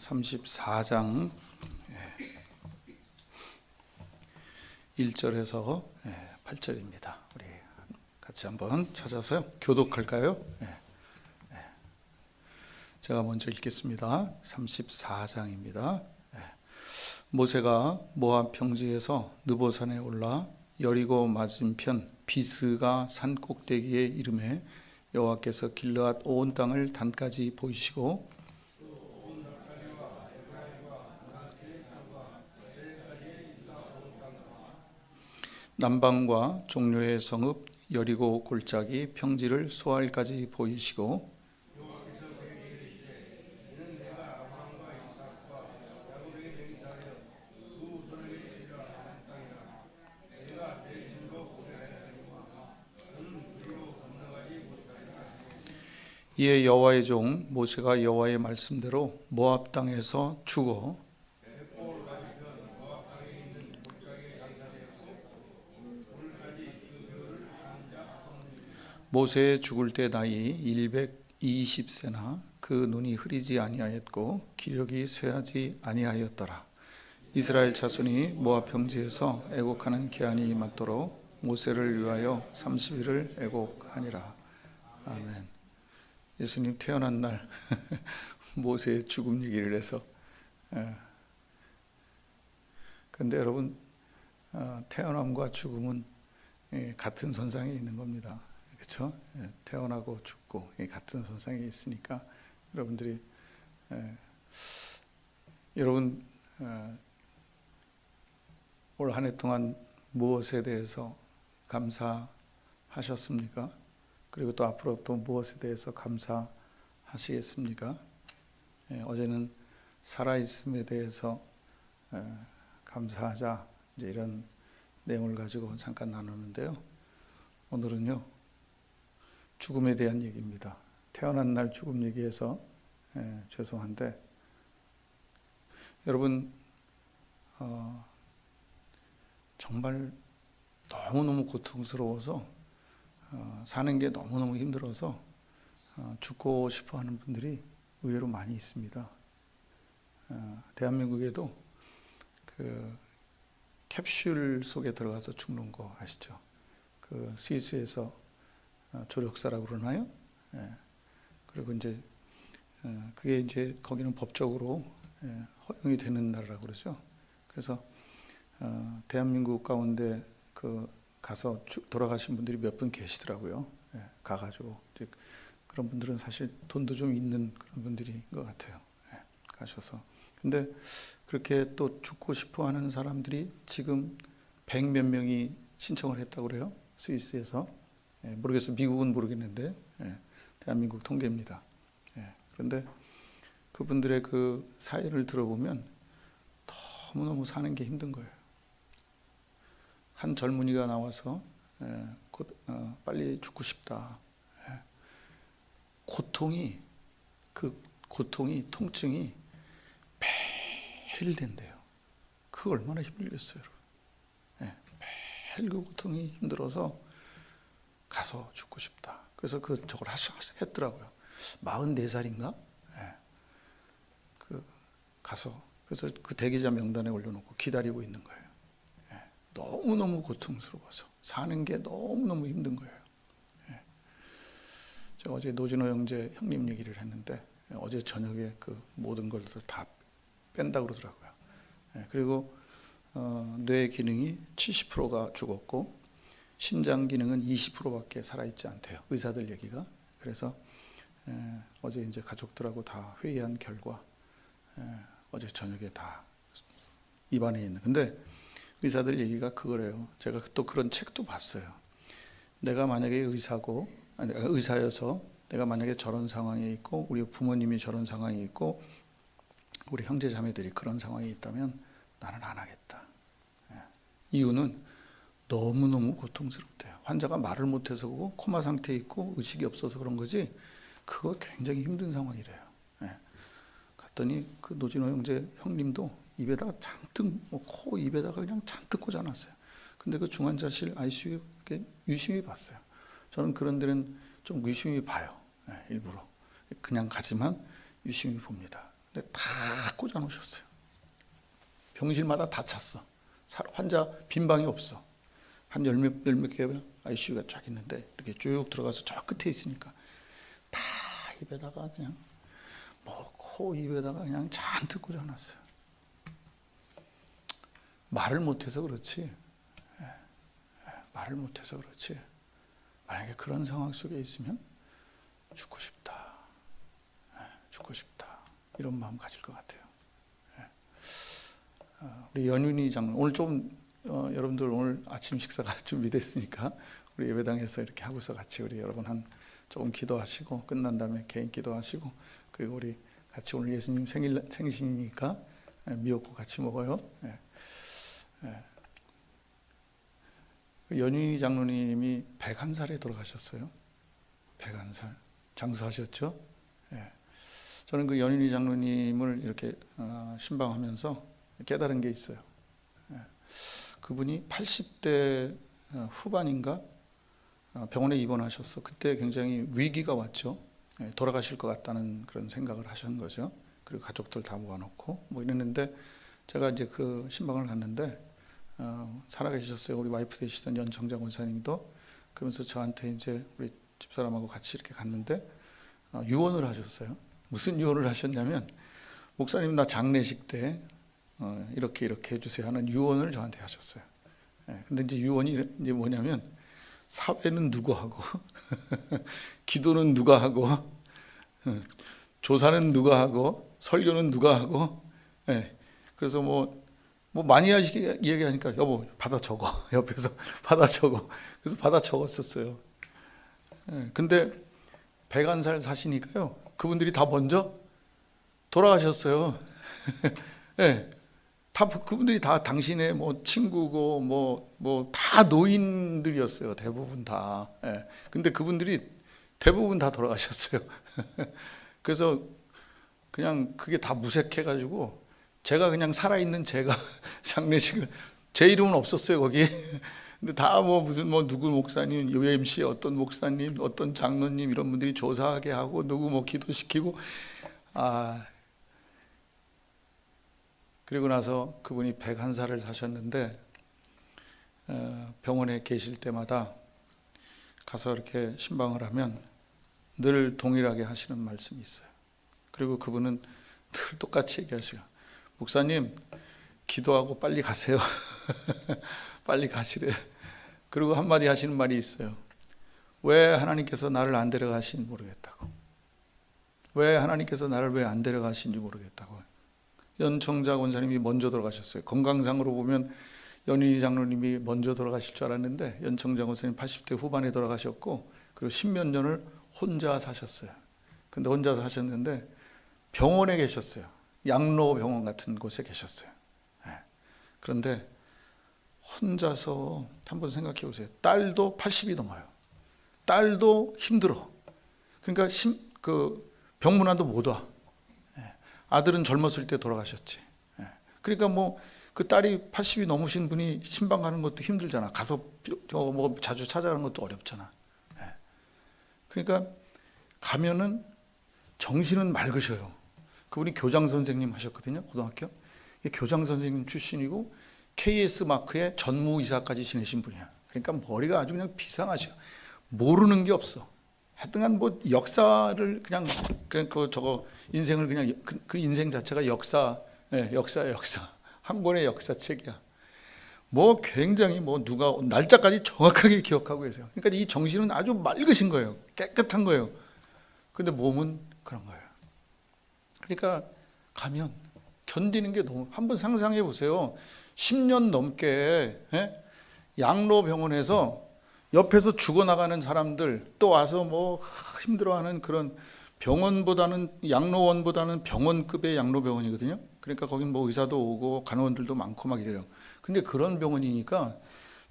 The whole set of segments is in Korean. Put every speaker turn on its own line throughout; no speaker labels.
34장 1절에서 8절입니다. 우리 같이 한번 찾아서 교독할까요? 예. 예. 제가 먼저 읽겠습니다. 34장입니다. 예. 모세가 모압 평지에서 느보산에 올라 여리고 맞은편 비스가 산 꼭대기에 이름에 여호와께서 길르앗 온 땅을 단까지 보이시고 남방과 종료의 성읍 여리고 골짜기 평지를 소알까지 보이시고 이에 여호와의 종 모세가 여호와의 말씀대로 모압 땅에서 죽어 모세 죽을 때 나이 120세나 그 눈이 흐리지 아니하였고 기력이 쇠하지 아니하였더라. 이스라엘 자손이 모압 평지에서 애곡하는 기한이 맞도록 모세를 위하여 30일을 애곡하니라. 아멘. 예수님 태어난 날 모세의 죽음 얘기를 해서 예. 근데 여러분 어, 태어남과 죽음은 예, 같은 선상에 있는 겁니다. 그렇죠? 예, 태어나고 죽고 이 같은 선상에 있으니까 여러분들이 예, 여러분 어, 올한 해 동안 무엇에 대해서 감사하셨습니까? 그리고 또 앞으로 또 무엇에 대해서 감사하시겠습니까? 예, 어제는 살아 있음에 대해서 예, 감사하자 이런 내용을 가지고 잠깐 나누는데요. 오늘은요 죽음에 대한 얘기입니다. 태어난 날 죽음 얘기해서 예, 죄송한데 여러분 어, 정말 너무 너무 고통스러워서 어, 사는 게 너무 너무 힘들어서 어, 죽고 싶어 하는 분들이 의외로 많이 있습니다. 어, 대한민국에도 그 캡슐 속에 들어가서 죽는 거 아시죠? 그 스위스에서 어, 조력사라고 그러나요? 예. 그리고 이제 어, 그게 이제 거기는 법적으로 예, 허용이 되는 나라라고 그러죠. 그래서 어, 대한민국 가운데 그 가서 주- 돌아가신 분들이 몇 분 계시더라고요. 예, 가가지고 그런 분들은 사실 돈도 좀 있는 그런 분들인 것 같아요. 예, 가셔서 근데 그렇게 또 죽고 싶어하는 사람들이 지금 백 몇 명이 신청을 했다고 그래요. 스위스에서 예, 모르겠어요. 미국은 모르겠는데 예, 대한민국 통계입니다. 예, 그런데 그분들의 그 사연을 들어보면 너무 너무 사는 게 힘든 거예요. 한 젊은이가 나와서 예, 곧, 어, 빨리 죽고 싶다. 예. 고통이 그 고통이 통증이 매일 된대요. 그 얼마나 힘들겠어요, 여러분. 예, 매일 그 고통이 힘들어서 가서 죽고 싶다. 그래서 그 저걸 했더라고요. 44살인가? 예. 그 가서 그래서 그 대기자 명단에 올려놓고 기다리고 있는 거예요. 예. 너무너무 고통스러워서 사는 게 너무너무 힘든 거예요. 예. 제가 어제 노진호 형제 형님 얘기를 했는데 예, 어제 저녁에 그 모든 것을 다 뺀다 그러더라고요. 예. 그리고 어, 뇌 기능이 70%가 죽었고 심장 기능은 20%밖에 살아있지 않대요. 의사들 얘기가. 그래서 에, 어제 이제 가족들하고 다 회의한 결과 에, 어제 저녁에 다 입안에 있는. 근데 의사들 얘기가 그거래요. 제가 또 그런 책도 봤어요. 내가 만약에 의사고 아니, 의사여서 내가 만약에 저런 상황에 있고 우리 부모님이 저런 상황에 있고 우리 형제 자매들이 그런 상황에 있다면 나는 안 하겠다. 예. 이유는 너무너무 고통스럽대요. 환자가 말을 못해서 그고 코마 상태에 있고 의식이 없어서 그런 거지 그거 굉장히 힘든 상황이래요. 예. 갔더니 그 노진호 형제 형님도 입에다가 잔뜩 뭐 코 입에다가 그냥 잔뜩 꽂아놨어요. 근데 그 중환자실 ICU 에 유심히 봤어요. 저는 그런 데는 좀 유심히 봐요. 예, 일부러 그냥 가지만 유심히 봅니다. 근데 다 꽂아 놓으셨어요. 병실마다 다 찼어. 사- 환자 빈 방이 없어. 한 열몇 열몇 개 ICU가 쫙 있는데 이렇게 쭉 들어가서 저 끝에 있으니까 다 입에다가 그냥 뭐코 입에다가 그냥 잔뜩 꽂아 놨어요. 말을 못해서 그렇지. 예, 예, 말을 못해서 그렇지. 만약에 그런 상황 속에 있으면 죽고 싶다. 예, 죽고 싶다. 이런 마음 가질 것 같아요. 예. 어, 우리 연윤희 장로 오늘 좀 어, 여러분들 오늘 아침 식사가 준비됐으니까 우리 예배당에서 이렇게 하고서 같이 우리 여러분 한 조금 기도하시고 끝난 다음에 개인 기도하시고 그리고 우리 같이 오늘 예수님 생일 생신이니까 예, 미역국 같이 먹어요. 예. 예. 그 연윤희 장로님이 101살에 돌아가셨어요. 101살. 장수하셨죠? 예. 저는 그 연윤희 장로님을 이렇게 어, 신방하면서 깨달은 게 있어요. 예. 그분이 80대 어, 후반인가 어, 병원에 입원하셨어. 그때 굉장히 위기가 왔죠. 예, 돌아가실 것 같다는 그런 생각을 하신 거죠. 그리고 가족들 다 모아놓고 뭐 이랬는데 제가 이제 그 신방을 갔는데 어, 살아계셨어요. 우리 와이프 되시던 연청장 원사님도 그러면서 저한테 이제 우리 집사람하고 같이 이렇게 갔는데 어, 유언을 하셨어요. 무슨 유언을 하셨냐면 목사님 나 장례식 때 어, 이렇게 이렇게 해주세요 하는 유언을 저한테 하셨어요. 예, 근데 이제 유언이 이제 뭐냐면 사회는 누구 하고 기도는 누가 하고 어, 조사는 누가 하고 설교는 누가 하고 예, 그래서 뭐, 뭐 많이 하시게 얘기하니까 여보 받아 적어 옆에서 받아 적어 그래서 받아 적었었어요. 예, 근데 101살 사시니까요 그분들이 다 먼저 돌아가셨어요. 예, 다 그분들이 다 당신의 뭐 친구고 뭐 뭐 다 노인들이었어요 대부분 다. 예, 근데 그분들이 대부분 다 돌아가셨어요. 그래서 그냥 그게 다 무색해가지고 제가 그냥 살아있는 제가 장례식을 제 이름은 없었어요 거기. 근데 다 뭐 무슨 뭐 누구 목사님, UMC 어떤 목사님, 어떤 장로님 이런 분들이 조사하게 하고 누구 뭐 기도시키고 아 그리고 나서 그분이 101살을 사셨는데 어, 병원에 계실 때마다 가서 이렇게 신방을 하면 늘 동일하게 하시는 말씀이 있어요. 그리고 그분은 늘 똑같이 얘기하셔요. 목사님, 기도하고 빨리 가세요. 빨리 가시래. 그리고 한마디 하시는 말이 있어요. 왜 하나님께서 나를 안 데려가신지 모르겠다고. 왜 하나님께서 나를 왜 안 데려가신지 모르겠다고. 연청자 원사님이 먼저 돌아가셨어요. 건강상으로 보면 연인희 장로님이 먼저 돌아가실 줄 알았는데 연청자 원사님 80대 후반에 돌아가셨고 그리고 십몇 년을 혼자 사셨어요. 근데 혼자 사셨는데 병원에 계셨어요. 양로 병원 같은 곳에 계셨어요. 예. 그런데 혼자서 한번 생각해 보세요. 딸도 80이 넘어요. 딸도 힘들어. 그러니까 심, 그 병문안도 못 와. 예. 아들은 젊었을 때 돌아가셨지. 예. 그러니까 뭐 그 딸이 80이 넘으신 분이 신방 가는 것도 힘들잖아. 가서 저뭐 자주 찾아가는 것도 어렵잖아. 예. 그러니까 가면은 정신은 맑으셔요. 그분이 교장 선생님 하셨거든요. 고등학교. 교장 선생님 출신이고 KS 마크의 전무 이사까지 지내신 분이야. 그러니까 머리가 아주 그냥 비상하셔. 모르는 게 없어. 하여튼간 뭐 역사를 그냥 그냥 그 저거 인생을 그냥 그, 그 인생 자체가 역사, 예, 역사야 역사. 한 권의 역사책이야. 뭐 굉장히 뭐 누가 날짜까지 정확하게 기억하고 계세요. 그러니까 이 정신은 아주 맑으신 거예요. 깨끗한 거예요. 근데 몸은 그런 거예요. 그러니까 가면 견디는 게 너무 한번 상상해 보세요. 10년 넘게 예? 양로병원에서 옆에서 죽어나가는 사람들 또 와서 뭐 힘들어하는 그런 병원보다는 양로원보다는 병원급의 양로병원이거든요. 그러니까 거긴 뭐 의사도 오고 간호원들도 많고 막 이래요. 근데 그런 병원이니까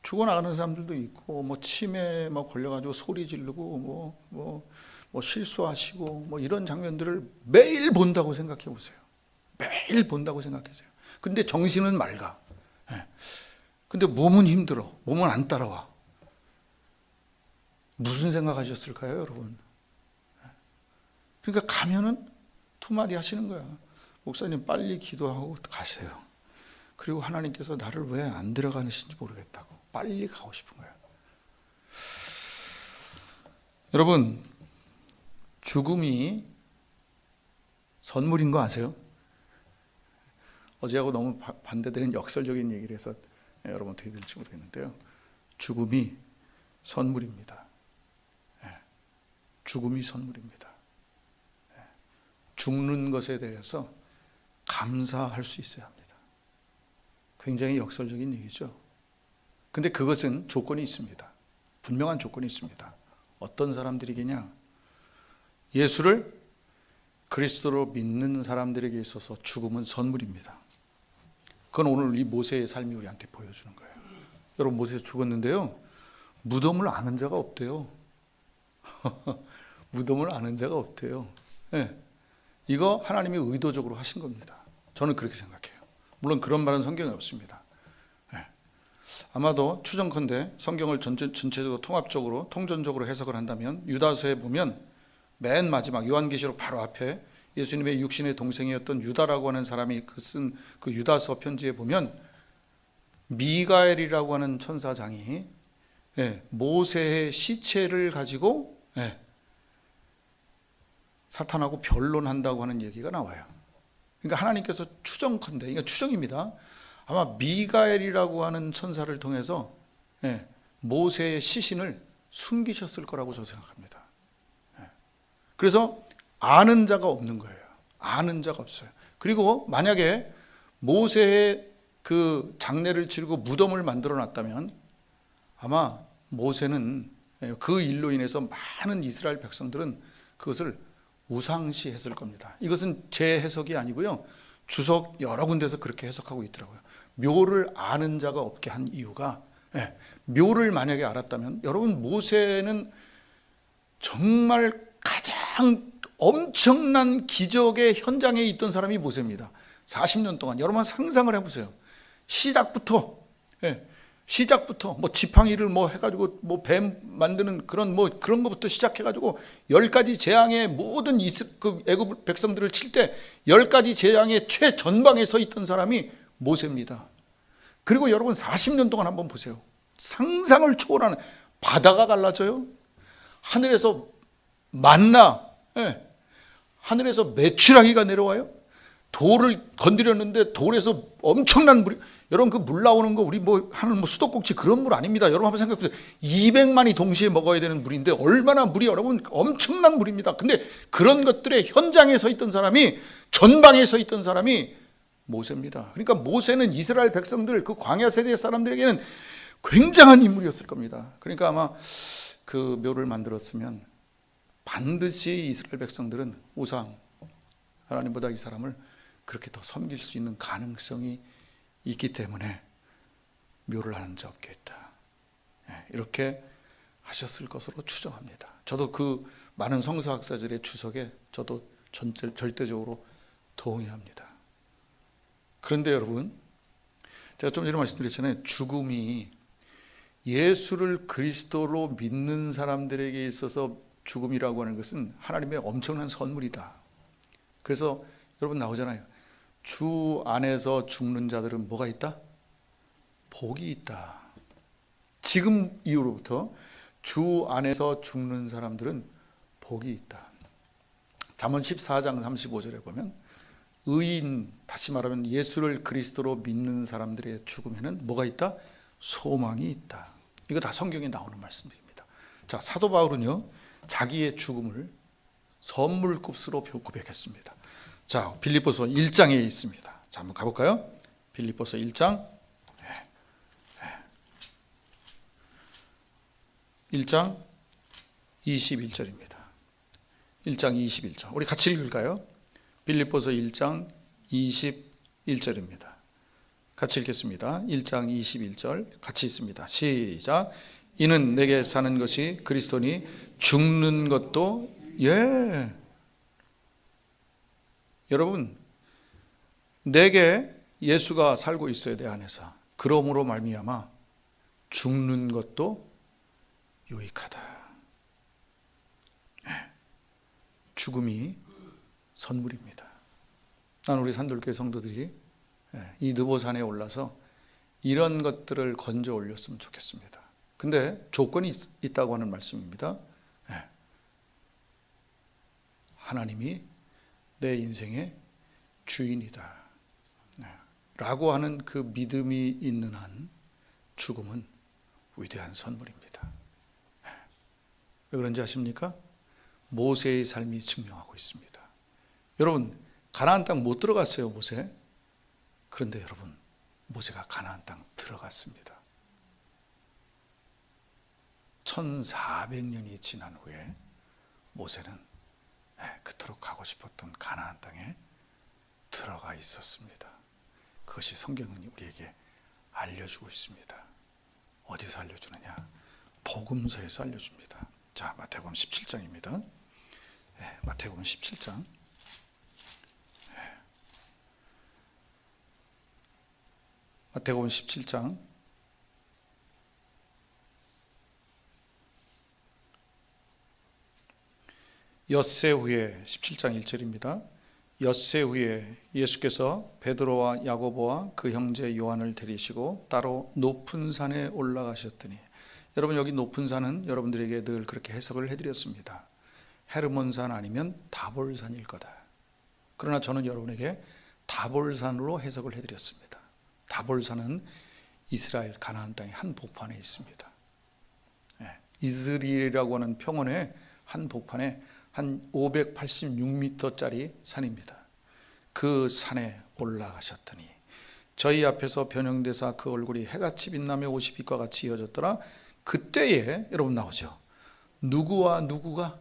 죽어나가는 사람들도 있고 뭐 치매 막 걸려가지고 소리 지르고 뭐 뭐, 뭐 실수하시고 뭐 이런 장면들을 매일 본다고 생각해 보세요. 매일 본다고 생각하세요. 근데 정신은 맑아. 예. 근데 몸은 힘들어. 몸은 안 따라와. 무슨 생각하셨을까요, 여러분? 예. 그러니까 가면은 두 마디 하시는 거야. 목사님 빨리 기도하고 가세요. 그리고 하나님께서 나를 왜안 데려가시는지 모르겠다고 빨리 가고 싶은 거예요. 여러분 죽음이 선물인 거 아세요? 어제하고 너무 바- 반대되는 역설적인 얘기를 해서 예, 여러분 어떻게 될지 모르겠는데요. 죽음이 선물입니다. 예, 죽음이 선물입니다. 예, 죽는 것에 대해서 감사할 수 있어야 합니다. 굉장히 역설적인 얘기죠. 근데 그것은 조건이 있습니다. 분명한 조건이 있습니다. 어떤 사람들이겠냐? 예수를 그리스도로 믿는 사람들에게 있어서 죽음은 선물입니다. 그건 오늘 이 모세의 삶이 우리한테 보여주는 거예요. 여러분 모세 죽었는데요. 무덤을 아는 자가 없대요. 무덤을 아는 자가 없대요. 예. 이거 하나님이 의도적으로 하신 겁니다. 저는 그렇게 생각해요. 물론 그런 말은 성경에 없습니다. 예. 아마도 추정컨대 성경을 전체, 전체 적으로 통합적으로 통전적으로 해석을 한다면 유다서에 보면 맨 마지막 요한계시록 바로 앞에 예수님의 육신의 동생이었던 유다라고 하는 사람이 그 쓴그 유다서 편지에 보면 미가엘이라고 하는 천사장이 예, 모세의 시체를 가지고 예, 사탄하고 변론한다고 하는 얘기가 나와요. 그러니까 하나님께서 추정컨대, 그러니까 추정입니다. 아마 미가엘이라고 하는 천사를 통해서 예, 모세의 시신을 숨기셨을 거라고 저 생각합니다. 예. 그래서 아는 자가 없는 거예요. 아는 자가 없어요. 그리고 만약에 모세의 그 장례를 치르고 무덤을 만들어 놨다면 아마 모세는 예, 그 일로 인해서 많은 이스라엘 백성들은 그것을 우상시 했을 겁니다. 이것은 제 해석이 아니고요. 주석 여러 군데서 그렇게 해석하고 있더라고요. 묘를 아는 자가 없게 한 이유가 예, 묘를 만약에 알았다면 여러분 모세는 정말 가장 엄청난 기적의 현장에 있던 사람이 모세입니다. 40년 동안 여러분 상상을 해보세요. 시작부터 예, 시작부터 뭐 지팡이를 뭐 해가지고 뭐 뱀 만드는 그런 뭐 그런 것부터 시작해가지고 열 가지 재앙의 모든 이스 그 애굽 백성들을 칠 때 열 가지 재앙의 최전방에 서 있던 사람이 모세입니다. 그리고 여러분 40년 동안 한번 보세요. 상상을 초월하는 바다가 갈라져요. 하늘에서 만나, 예. 하늘에서 메추라기가 내려와요. 돌을 건드렸는데 돌에서 엄청난 물이 여러분 그 물 나오는 거 우리 뭐 하는 뭐 수도꼭지 그런 물 아닙니다. 여러분 한번 생각해 보세요. 200만이 동시에 먹어야 되는 물인데 얼마나 물이 여러분 엄청난 물입니다. 근데 그런 것들의 현장에 서 있던 사람이 전방에 서 있던 사람이 모세입니다. 그러니까 모세는 이스라엘 백성들 그 광야 세대 사람들에게는 굉장한 인물이었을 겁니다. 그러니까 아마 그 묘를 만들었으면 반드시 이스라엘 백성들은 우상 하나님보다 이 사람을 그렇게 더 섬길 수 있는 가능성이 있기 때문에 묘를 하는 자 없겠다. 예, 이렇게 하셨을 것으로 추정합니다. 저도 그 많은 성서학자들의 주석에 저도 절대적으로 동의합니다. 그런데 여러분, 제가 좀 전에 말씀드렸잖아요. 죽음이 예수를 그리스도로 믿는 사람들에게 있어서 죽음이라고 하는 것은 하나님의 엄청난 선물이다. 그래서 여러분 나오잖아요. 주 안에서 죽는 자들은 뭐가 있다? 복이 있다. 지금 이후로부터 주 안에서 죽는 사람들은 복이 있다. 잠언 14장 35절에 보면 의인 다시 말하면 예수를 그리스도로 믿는 사람들의 죽음에는 뭐가 있다? 소망이 있다. 이거 다 성경에 나오는 말씀입니다. 자, 사도 바울은요. 자기의 죽음을 선물급수로 고백했습니다. 자, 빌립보서 1장에 있습니다. 자, 한번 가볼까요? 빌립보서 1장. 1장 21절입니다. 1장 21절. 우리 같이 읽을까요? 빌립보서 1장 21절입니다. 같이 읽겠습니다. 1장 21절 같이 있습니다. 시작. 이는 내게 사는 것이 그리스도니 죽는 것도 예. 여러분 내게 예수가 살고 있어야 돼 안에서. 그러므로 말미암아 죽는 것도 유익하다. 예. 죽음이 선물입니다. 난 우리 산돌교회 성도들이 예, 이 느보산에 올라서 이런 것들을 건져 올렸으면 좋겠습니다. 근데 조건이 있, 있다고 하는 말씀입니다. 예. 하나님이 내 인생의 주인이다. 예. 라고 하는 그 믿음이 있는 한 죽음은 위대한 선물입니다. 예. 왜 그런지 아십니까? 모세의 삶이 증명하고 있습니다. 여러분, 가나안 땅 못 들어갔어요, 모세. 그런데 여러분, 모세가 가나안 땅 들어갔습니다. 1400년이 지난 후에 모세는 예, 그토록 가고 싶었던 가나안 땅에 들어가 있었습니다. 그것이 성경은 우리에게 알려주고 있습니다. 어디서 알려주느냐? 복음서에서 알려줍니다. 자, 마태복음 17장입니다. 예, 마태복음 17장. 마태복음 17장 엿새 후에 17장 1절입니다. 엿새 후에 예수께서 베드로와 야고보와 그 형제 요한을 데리시고 따로 높은 산에 올라가셨더니 여러분 여기 높은 산은 여러분들에게 늘 그렇게 해석을 해드렸습니다. 헤르몬산 아니면 다볼산일 거다. 그러나 저는 여러분에게 다볼산으로 해석을 해드렸습니다. 다볼산은 이스라엘 가나안 땅의 한 복판에 있습니다. 예, 이스라엘이라고 하는 평원의 한 복판에 한 586m짜리 산입니다. 그 산에 올라가셨더니 저희 앞에서 변형되사 그 얼굴이 해같이 빛나며 옷이 빛과 같이 이어졌더라. 그때에 여러분 나오죠. 누구와 누구가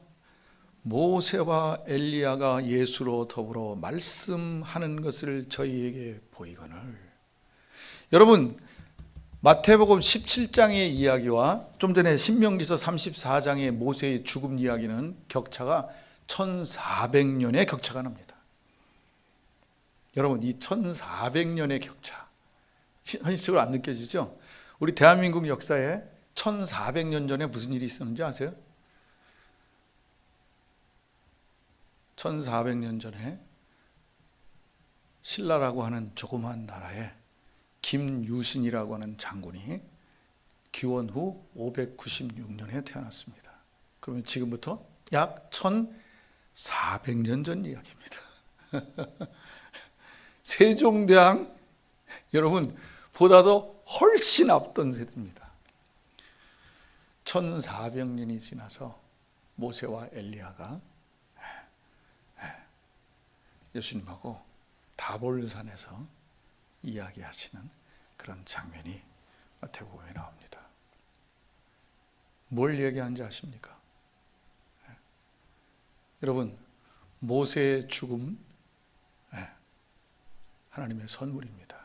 모세와 엘리야가 예수로 더불어 말씀하는 것을 저희에게 보이거늘 여러분 마태복음 17장의 이야기와 좀 전에 신명기서 34장의 모세의 죽음 이야기는 격차가 1400년의 격차가 납니다. 여러분 이 1400년의 격차 현실적으로 안 느껴지죠? 우리 대한민국 역사에 1400년 전에 무슨 일이 있었는지 아세요? 1400년 전에 신라라고 하는 조그만 나라에 김유신이라고 하는 장군이 기원 후 596년에 태어났습니다. 그러면 지금부터 약 1400년 전 이야기입니다. 세종대왕 여러분 보다도 훨씬 앞던 세대입니다. 1400년이 지나서 모세와 엘리야가 예수님하고 다볼산에서 이야기하시는 그런 장면이 마태복음에 나옵니다. 뭘 얘기하는지 아십니까? 예. 여러분 모세의 죽음 예. 하나님의 선물입니다.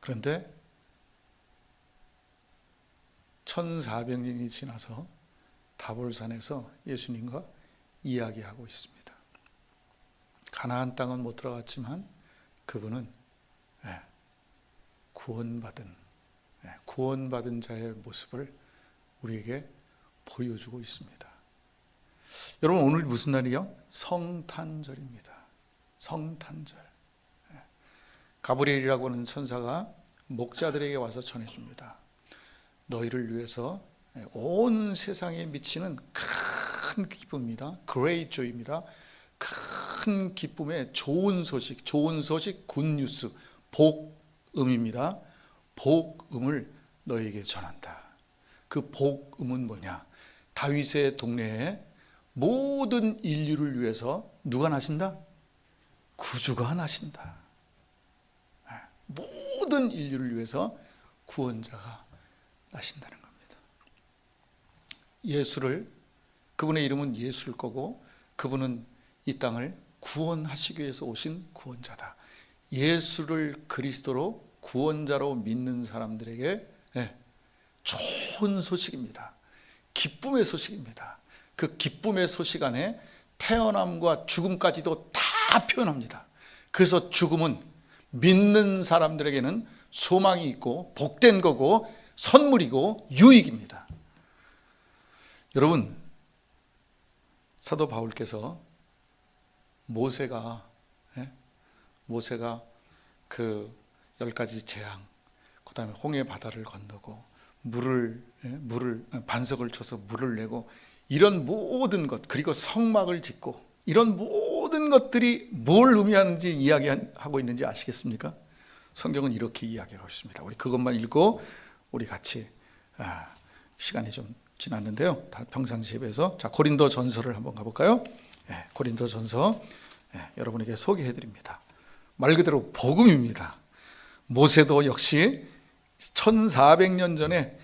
그런데 1400년이 지나서 다볼산에서 예수님과 이야기하고 있습니다. 가나안 땅은 못 들어갔지만 그분은 예, 구원받은 예, 구원받은 자의 모습을 우리에게 보여주고 있습니다. 여러분 오늘 무슨 날이요? 성탄절입니다. 성탄절. 예. 가브리엘이라고 하는 천사가 목자들에게 와서 전해줍니다. 너희를 위해서 온 세상에 미치는 큰 기쁨입니다. 그레이 조입니다. 큰 기쁨의 좋은 소식, 좋은 소식, 굿 뉴스, 복음입니다. 복음을 너에게 전한다. 그 복음은 뭐냐? 다윗의 동네에 모든 인류를 위해서 누가 나신다? 구주가 나신다. 네. 모든 인류를 위해서 구원자가 나신다는 겁니다. 예수를 그분의 이름은 예수일 거고 그분은 이 땅을 구원하시기 위해서 오신 구원자다. 예수를 그리스도로 구원자로 믿는 사람들에게 네, 좋은 소식입니다. 기쁨의 소식입니다. 그 기쁨의 소식 안에 태어남과 죽음까지도 다 표현합니다. 그래서 죽음은 믿는 사람들에게는 소망이 있고 복된 거고 선물이고 유익입니다. 여러분, 사도 바울께서 모세가 예? 모세가 그 열 가지 재앙, 그 다음에 홍해 바다를 건너고 물을 예, 물을 반석을 쳐서 물을 내고 이런 모든 것 그리고 성막을 짓고 이런 모든 것들이 뭘 의미하는지 이야기하고 있는지 아시겠습니까? 성경은 이렇게 이야기하고 있습니다. 우리 그것만 읽고 우리 같이 아, 시간이 좀 지났는데요. 다 평상시에 비해서 자 고린도 전서를 한번 가볼까요? 예, 고린도 전서 예, 여러분에게 소개해드립니다. 말 그대로 복음입니다. 모세도 역시 1400년 전에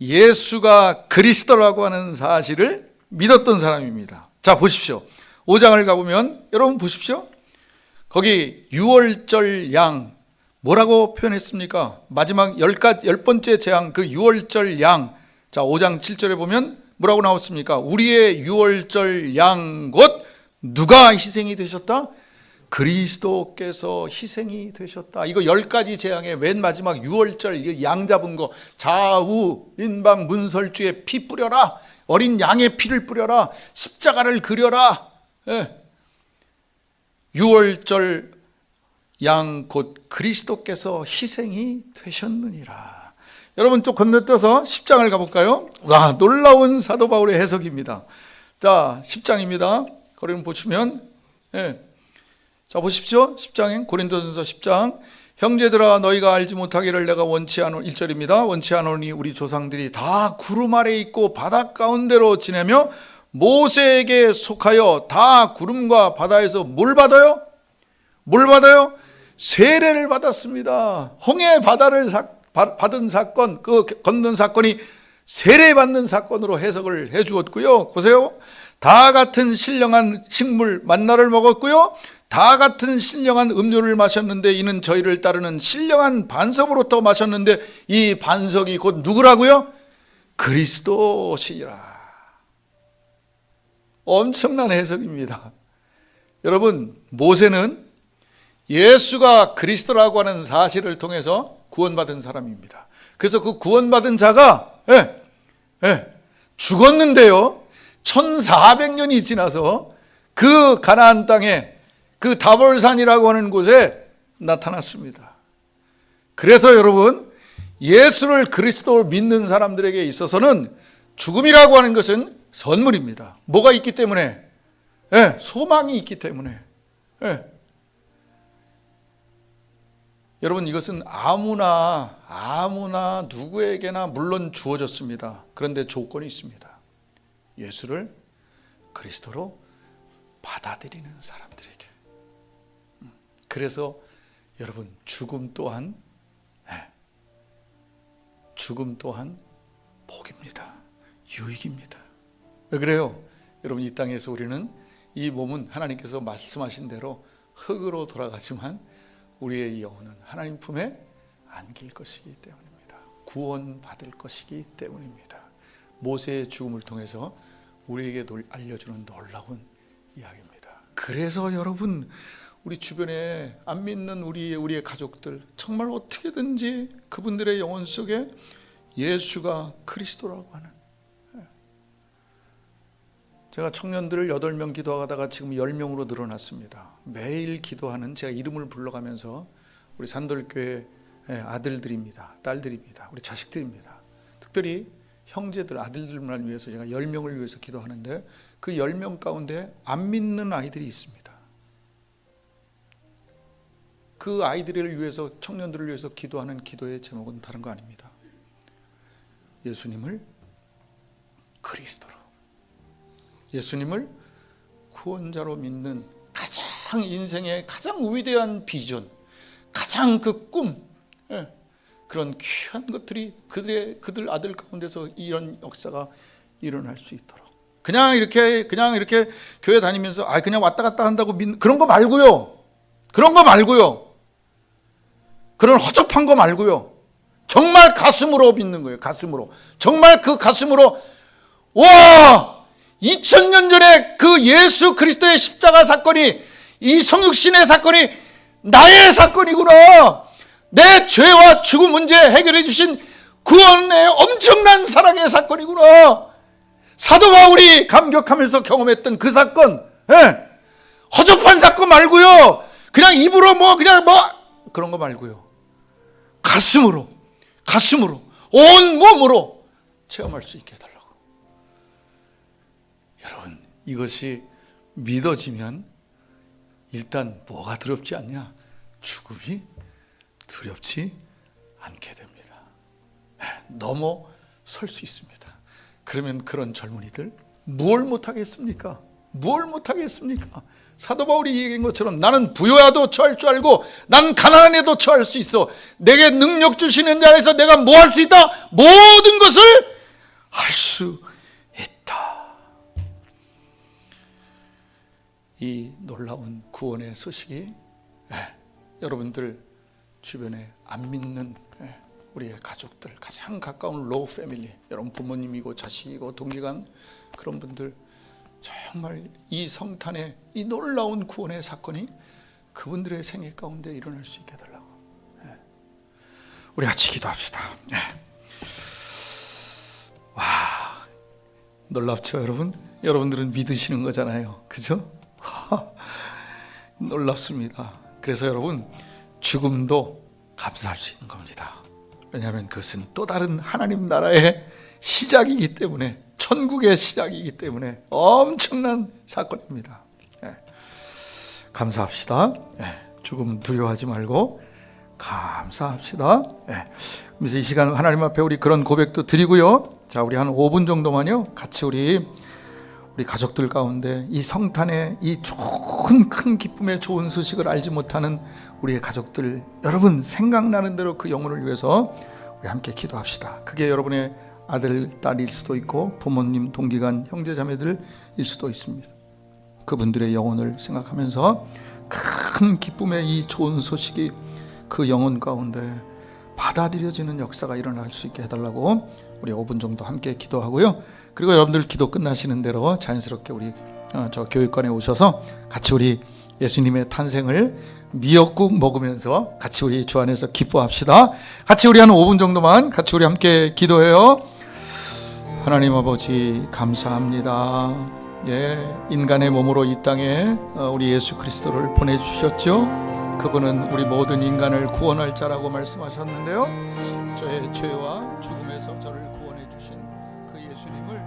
예수가 그리스도라고 하는 사실을 믿었던 사람입니다. 자, 보십시오. 5장을 가보면 여러분 보십시오. 거기 6월절 양 뭐라고 표현했습니까? 마지막 열, 번째 재앙 그 6월절 양. 자, 5장 7절에 보면 뭐라고 나왔습니까? 우리의 6월절 양 곧 누가 희생이 되셨다? 그리스도께서 희생이 되셨다. 이거 열 가지 재앙의 맨 마지막 6월절 양 잡은 거 좌우 인방 문설주에 피 뿌려라. 어린 양의 피를 뿌려라. 십자가를 그려라. 예. 6월절 양 곧 그리스도께서 희생이 되셨느니라. 여러분 좀 건너뛰어서 10장을 가볼까요? 와 놀라운 사도 바울의 해석입니다. 자 10장입니다. 거기는 보시면 예. 자 보십시오. 10장인 고린도전서 10장 형제들아 너희가 알지 못하기를 내가 원치 않은 1절입니다. 원치 않으니 우리 조상들이 다 구름 아래 있고 바다 가운데로 지내며 모세에게 속하여 다 구름과 바다에서 뭘 받아요? 뭘 받아요? 세례를 받았습니다. 홍해 바다를 사, 받은 사건, 그 건넌 사건이 세례받는 사건으로 해석을 해 주었고요. 보세요. 다 같은 신령한 식물 만나를 먹었고요. 다 같은 신령한 음료를 마셨는데 이는 저희를 따르는 신령한 반석으로부터 마셨는데 이 반석이 곧 누구라고요? 그리스도시라. 엄청난 해석입니다. 여러분, 모세는 예수가 그리스도라고 하는 사실을 통해서 구원받은 사람입니다. 그래서 그 구원받은 자가 예, 예, 죽었는데요. 1400년이 지나서 그 가나안 땅에 그 다볼산이라고 하는 곳에 나타났습니다. 그래서 여러분 예수를 그리스도를 믿는 사람들에게 있어서는 죽음이라고 하는 것은 선물입니다. 뭐가 있기 때문에? 예, 소망이 있기 때문에. 예. 여러분 이것은 아무나 아무나 누구에게나 물론 주어졌습니다. 그런데 조건이 있습니다. 예수를 그리스도로 받아들이는 사람들에게. 음, 그래서 여러분 죽음 또한 예, 죽음 또한 복입니다. 유익입니다. 왜 그래요? 여러분 이 땅에서 우리는 이 몸은 하나님께서 말씀하신 대로 흙으로 돌아가지만 우리의 영혼은 하나님 품에 안길 것이기 때문입니다. 구원받을 것이기 때문입니다. 모세의 죽음을 통해서 우리에게 알려주는 놀라운 이야기입니다. 그래서 여러분 우리 주변에 안 믿는 우리 우리의 가족들 정말 어떻게든지 그분들의 영혼 속에 예수가 그리스도라고 하는 예. 제가 청년들을 8명 기도하다가 지금 10명으로 늘어났습니다. 매일 기도하는 제가 이름을 불러가면서 우리 산돌교회 아들들입니다. 딸들입니다. 우리 자식들입니다. 특별히 형제들, 아들들만 위해서 제가 10명을 위해서 기도하는데 그 10명 가운데 안 믿는 아이들이 있습니다. 그 아이들을 위해서 청년들을 위해서 기도하는 기도의 제목은 다른 거 아닙니다. 예수님을 그리스도로 예수님을 구원자로 믿는 가장 인생의 가장 위대한 비전, 가장 그 꿈, 예, 그런 귀한 것들이 그들의 그들 아들 가운데서 이런 역사가 일어날 수 있도록 그냥 이렇게 그냥 이렇게 교회 다니면서 아 그냥 왔다 갔다 한다고 믿는 그런 거 말고요. 그런 거 말고요. 그런 허접한 거 말고요. 정말 가슴으로 믿는 거예요. 가슴으로. 정말 그 가슴으로 와! 2000년 전에 그 예수 그리스도의 십자가 사건이 이 성육신의 사건이 나의 사건이구나. 내 죄와 죽음 문제 해결해 주신 구원의 엄청난 사랑의 사건이구나. 사도 바울이 감격하면서 경험했던 그 사건, 예. 허접한 사건 말고요. 그냥 입으로 뭐 그냥 뭐 그런 거 말고요. 가슴으로 가슴으로 온 몸으로 체험할 수 있게 해달라고. 여러분 이것이 믿어지면 일단 뭐가 두렵지 않냐? 죽음이 두렵지 않게 됩니다. 네, 넘어 설 수 있습니다. 그러면 그런 젊은이들 뭘 못하겠습니까? 뭘 못하겠습니까? 사도 바울이 얘기한 것처럼 나는 부여와도 처할 줄 알고 난 가난한 에도 처할 수 있어. 내게 능력 주시는 자에서 내가 뭐 할 수 있다? 모든 것을 할 수 있다. 이 놀라운 구원의 소식이 예, 여러분들 주변에 안 믿는 예, 우리의 가족들 가장 가까운 로우 패밀리 여러분 부모님이고 자식이고 동기간 그런 분들 정말 이 성탄의 이 놀라운 구원의 사건이 그분들의 생애 가운데 일어날 수 있게 해달라고. 예. 우리 같이 기도합시다. 예. 와 놀랍죠 여러분? 여러분들은 믿으시는 거잖아요. 그죠? 놀랍습니다. 그래서 여러분 죽음도 감사할 수 있는 겁니다. 왜냐하면 그것은 또 다른 하나님 나라의 시작이기 때문에 천국의 시작이기 때문에 엄청난 사건입니다. 예. 감사합시다. 예. 죽음 두려워하지 말고 감사합시다. 예. 그래서 이 시간 하나님 앞에 우리 그런 고백도 드리고요. 자, 우리 한 5분 정도만요. 같이 우리 우리 가족들 가운데 이 성탄의 이 좋은 큰 기쁨의 좋은 소식을 알지 못하는 우리의 가족들 여러분 생각나는 대로 그 영혼을 위해서 우리 함께 기도합시다. 그게 여러분의 아들 딸일 수도 있고 부모님 동기간 형제 자매들일 수도 있습니다. 그분들의 영혼을 생각하면서 큰 기쁨의 이 좋은 소식이 그 영혼 가운데 받아들여지는 역사가 일어날 수 있게 해달라고 우리 5분 정도 함께 기도하고요. 그리고 여러분들 기도 끝나시는 대로 자연스럽게 우리 어, 저 교육관에 오셔서 같이 우리 예수님의 탄생을 미역국 먹으면서 같이 우리 주 안에서 기뻐합시다. 같이 우리 한 5분 정도만 같이 우리 함께 기도해요. 하나님 아버지 감사합니다. 예, 인간의 몸으로 이 땅에 어, 우리 예수 그리스도를 보내 주셨죠. 그분은 우리 모든 인간을 구원할 자라고 말씀하셨는데요. 저의 죄와 죽음에서 저를 구원해 주신 그 예수님을